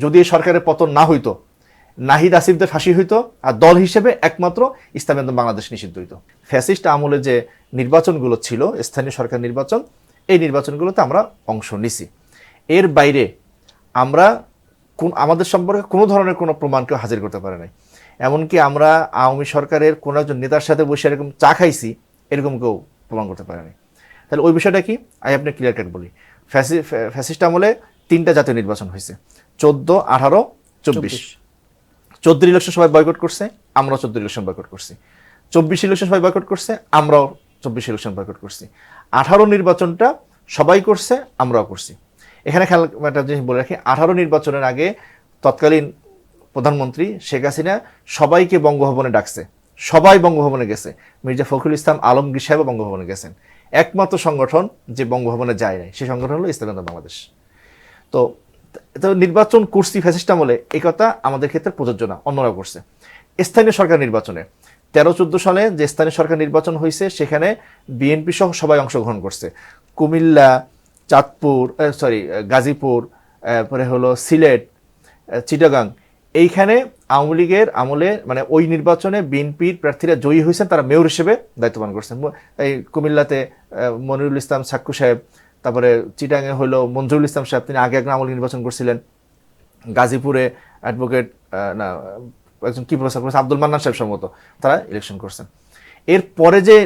যদি এই সরকারের পতন না হইতো, নাহিদ আসিফদের ফাঁসি হইতো, আর দল হিসেবে একমাত্র ইসলামী আন্দোলন বাংলাদেশ নিষিদ্ধ হইতো। ফ্যাসিস্ট আমলে যে নির্বাচনগুলো ছিল, স্থানীয় সরকার নির্বাচন, এই নির্বাচনগুলোতে আমরা অংশ নিছি। এর বাইরে আমরা কোন, আমাদের সম্পর্কে কোনো ধরনের কোনো প্রমাণ কেউ হাজির করতে পারে নাই। এমনকি আমরা আওয়ামী সরকারের কোনো একজন নেতার সাথে বসে এরকম চা খাইছি, এরকম কেউ প্রমাণ করতে পারে নাই। তাহলে ওই বিষয়টা কি? আমি আপনি ক্লিয়ার কাট বলি। ফ্যাসি ফ্যাসিস্ট আমলে তিনটা জাতীয় নির্বাচন হয়েছে। চোদ্দ আঠারো চব্বিশ। চোদ্দ ইলেকশন সবাই বয়কট করছে আমরাও চোদ্দ ইলেকশন বয়কট করছি। চব্বিশ ইলেকশন সবাই বয়কট করছে আমরাও চব্বিশ ইলেকশন বয়কট করছি। আঠারো নির্বাচনটা সবাই করছে আমরাও করছি। এখানে খেয়াল একটা জিনিস বলে রাখি আঠারো নির্বাচনের আগে তৎকালীন প্রধানমন্ত্রী শেখ হাসিনা সবাইকে বঙ্গভবনে ডাকছে। সবাই বঙ্গভবনে গেছে। মির্জা ফখরুল ইসলাম আলমগীর সাহেব বঙ্গভবনে গেছেন। একমাত্র সংগঠন যে বঙ্গভবনে যায় নাই সেই সংগঠন হলো ইসলাম বাংলাদেশ। তো তো নির্বাচন করছি ফ্যাসিস্ট আমলে এই কথা আমাদের ক্ষেত্রে প্রযোজ্য না অন্যরাও করছে। স্থানীয় সরকার নির্বাচনে তেরো চোদ্দ সালে যে স্থানীয় সরকার নির্বাচন হয়েছে সেখানে বিএনপি সহ সবাই অংশগ্রহণ করছে। কুমিল্লা চাঁদপুর সরি গাজীপুর আহ, পরে হলো সিলেট চিটাগাং এইখানে আওয়ামী লীগের আমলে মানে ওই নির্বাচনে বিএনপির প্রার্থীরা জয়ী হয়েছেন তারা মেয়র হিসেবে দায়িত্ব পালন করছেন। এই কুমিল্লাতে মনিরুল ইসলাম সাক্কু সাহেব তারপরে চিটাঙে হলো মঞ্জুরুল ইসলাম সাহেব, তিনি আগে একজন আওয়ামী লীগ নির্বাচন করছিলেন। গাজীপুরে অ্যাডভোকেট না, একজন কি প্রফেসর করেছেন আব্দুল মান্নান সাহেব সম্ভবত, তারা ইলেকশন করছেন। এর পরে যে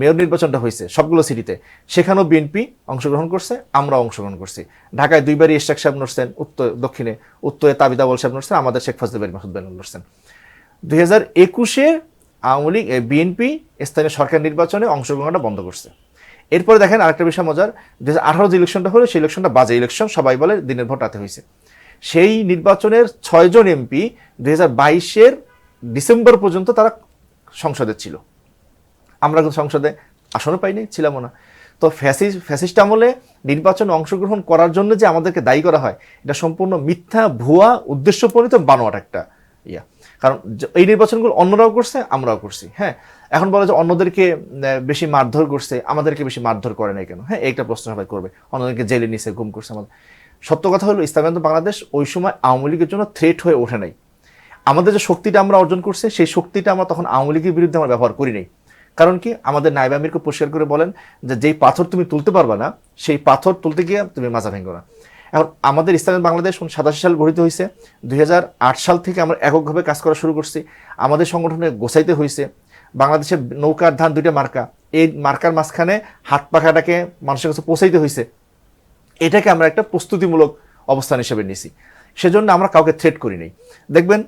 মেয়র নির্বাচনটা হয়েছে সবগুলো সিটিতে সেখানেও বিএনপি অংশগ্রহণ করছে আমরা অংশগ্রহণ করছি। ঢাকায় দুইবারই ইশাক সাহেব নড়ছেন, উত্তর, দক্ষিণে, উত্তরে তাবিদাবল সাহেব নড়ছেন, আমাদের শেখ ফজল বাড়ি মাসুদ বেন নড়ছেন। দুই হাজার একুশে আওয়ামী লীগ বিএনপি স্থানীয় সরকার নির্বাচনে অংশগ্রহণটা বন্ধ করছে। এরপরে দেখেন আরেকটা বিষয় মজার দু হাজার আঠারো যে ইলেকশনটা হলো, সেই ইলেকশনটা বাজে ইলেকশন সবাই বলে দিনের ভোট রাতে হয়েছে। সেই নির্বাচনের ছয়জন এমপি দু হাজার বাইশের ডিসেম্বর পর্যন্ত তারা সংসদে ছিল। আমরা কিন্তু সংসদে আসনও পাইনি, ছিলামও না। তো ফ্যাসিস, ফ্যাসিস্ট আমলে নির্বাচনে অংশগ্রহণ করার জন্য যে আমাদেরকে দায়ী করা হয়, এটা সম্পূর্ণ মিথ্যা, ভুয়া উদ্দেশ্যপ্রণীত বানোয়াট একটা ইয়া। কারণ এই নির্বাচনগুলো অন্যরাও করছে, আমরাও করছি হ্যাঁ? এখন বলে যে অন্যদেরকে বেশি মারধর করছে, আমাদেরকে বেশি মারধর করে নাই কেন? হ্যাঁ একটা প্রশ্ন সবাই করবে। অন্যদেরকে জেলে নিছে, গুম করছে আমাদের। সত্য কথা হলো ইসলামাবাদ বাংলাদেশ ওই সময় আওয়ামী লীগের জন্য থ্রেট হয়ে ওঠে নাই। আমাদের যে শক্তিটা আমরা অর্জন করছে, সেই শক্তিটা আমরা তখন আওয়ামী লীগের বিরুদ্ধে আমরা ব্যবহার করি নাই। কারণ কি? আমাদের নাইব আমিরকে পরিষ্কার করে বলেন যে, যেই পাথর তুমি তুলতে পারবা না, সেই পাথর তুলতে গিয়ে তুমি মাজা ভেঙ্গো না। এখন আমাদের ইসলামের বাংলাদেশ সাতাশি সাল গঠিত হয়েছে। দুই হাজার আট সাল থেকে আমরা এককভাবে কাজ করা শুরু করছি। আমাদের সংগঠনে গোছাইতে হয়েছে। বাংলাদেশের নৌকার ধান দুইটা মার্কা। এই মার্কার মাঝখানে হাত পাখাটাকে মানুষের কাছে পৌঁছাইতে হয়েছে এটাকে আমরা একটা প্রস্তুতিমূলক অবস্থান হিসেবে নিছি। সেজন্য আমরা কাউকে থ্রেট করি নাই। দেখবেন,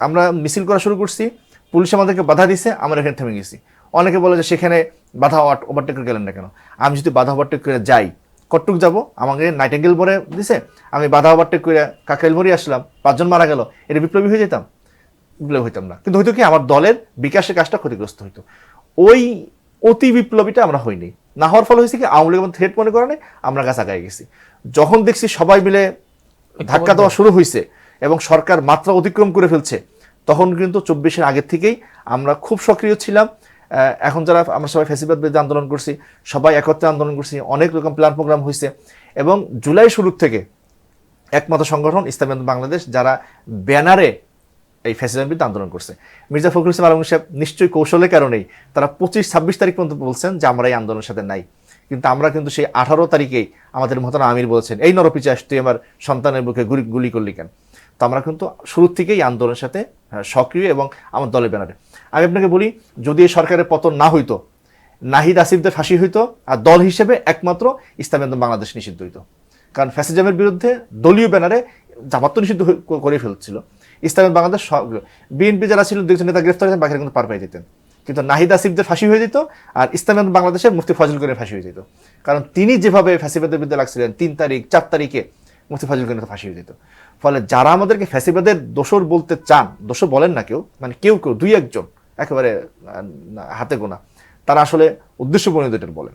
আমরা মিছিল করা শুরু করছি, পুলিশ আমাদেরকে বাধা দিছে, আমরা এখানে থেমে গেছি। অনেকে বলে যে সেখানে বাধা ওভারটেক করে গেলেন না কেন? আমি যদি বাধা ওভারটেক করে যাই কটুক যাব? আমাকে নাইটেঙ্গেল বলে দিছে, আমি বাধা ওভারটেক করে কাকাইল মরি আসলাম, পাঁচজন মারা গেল, এটা বিপ্লবী হয়ে যেতাম? বিপ্লবী হইতাম না। কিন্তু হয়তো কি আমার দলের বিকাশের কাজটা ক্ষতিগ্রস্ত হইতো। ওই অতি বিপ্লবীটা আমরা হইনি। না হওয়ার ফলে হয়েছে কি আওয়ামী লীগ থ্রেট মনে করে নাই আমরা গাছ আগায় গেছি। যখন দেখছি সবাই মিলে ধাক্কা দেওয়া শুরু হয়েছে এবং সরকার মাত্রা অতিক্রম করে ফেলছে তখন কিন্তু চব্বিশের আগের থেকেই আমরা খুব সক্রিয় ছিলাম। এখন যারা আমরা সবাই ফেসিবাদ বিরুদ্ধে আন্দোলন করছি সবাই একত্রে আন্দোলন করছি অনেক রকম প্ল্যান প্রোগ্রাম হয়েছে এবং জুলাই শুরুর থেকে একমাত্র সংগঠন ইসলামী বাংলাদেশ যারা ব্যানারে এই ফ্যাসিজমের বিরুদ্ধে আন্দোলন করছে। মির্জা ফখরুল ইসলাম আলম সাহেব নিশ্চয়ই কৌশলের কারণেই তারা পঁচিশ ছাব্বিশ তারিখ পর্যন্ত বলছেন যে আমরা এই আন্দোলনের সাথে নাই। কিন্তু আমরা কিন্তু সেই আঠারো তারিখেই আমাদের মতন আমির বলছেন এই নরপিচাস তুই আমার সন্তানের বুকে গুলি গুলি করলি কেন? তো আমরা কিন্তু শুরু থেকেই আন্দোলনের সাথে আহ, সক্রিয় এবং আমার দলের ব্যানারে। আমি আপনাকে বলি যদি এই সরকারের পতন না হইতো নাহিদ আসিফদের ফাঁসি হইতো আর দল হিসেবে একমাত্র ইসলামী আন্দোলন বাংলাদেশ নিষিদ্ধ হইতো। কারণ ফ্যাসিজমের বিরুদ্ধে দলীয় ব্যানারে জামাত নিষিদ্ধ করে ফেলছিল। ইসলামের বাংলাদেশ বিএনপি যারা ছিল দুইজন নেতা গ্রেফতার হয়েছেন, বাকিরা কিন্তু পার পেয়ে যেতেন। কিন্তু নাহিদ আসিফদের ফাঁসি হয়ে যেত আর ইসলামের বাংলাদেশের মুফতি ফজল করে ফাঁসি হয়ে যেত। কারণ তিনি যেভাবে ফ্যাসিবাদের বিরুদ্ধে লাগছিলেন, তিন তারিখ, চার তারিখে মুফতি ফজল করে ফাঁসি হয়ে যেত। ফলে যারা আমাদেরকে ফ্যাসিবাদের দোষর বলতে চান, দোষর বলেন না কেউ মানে কেউ কেউ, দুই একজন, একেবারে হাতে গোনা, তারা আসলে উদ্দেশ্য প্রণীত বলেন।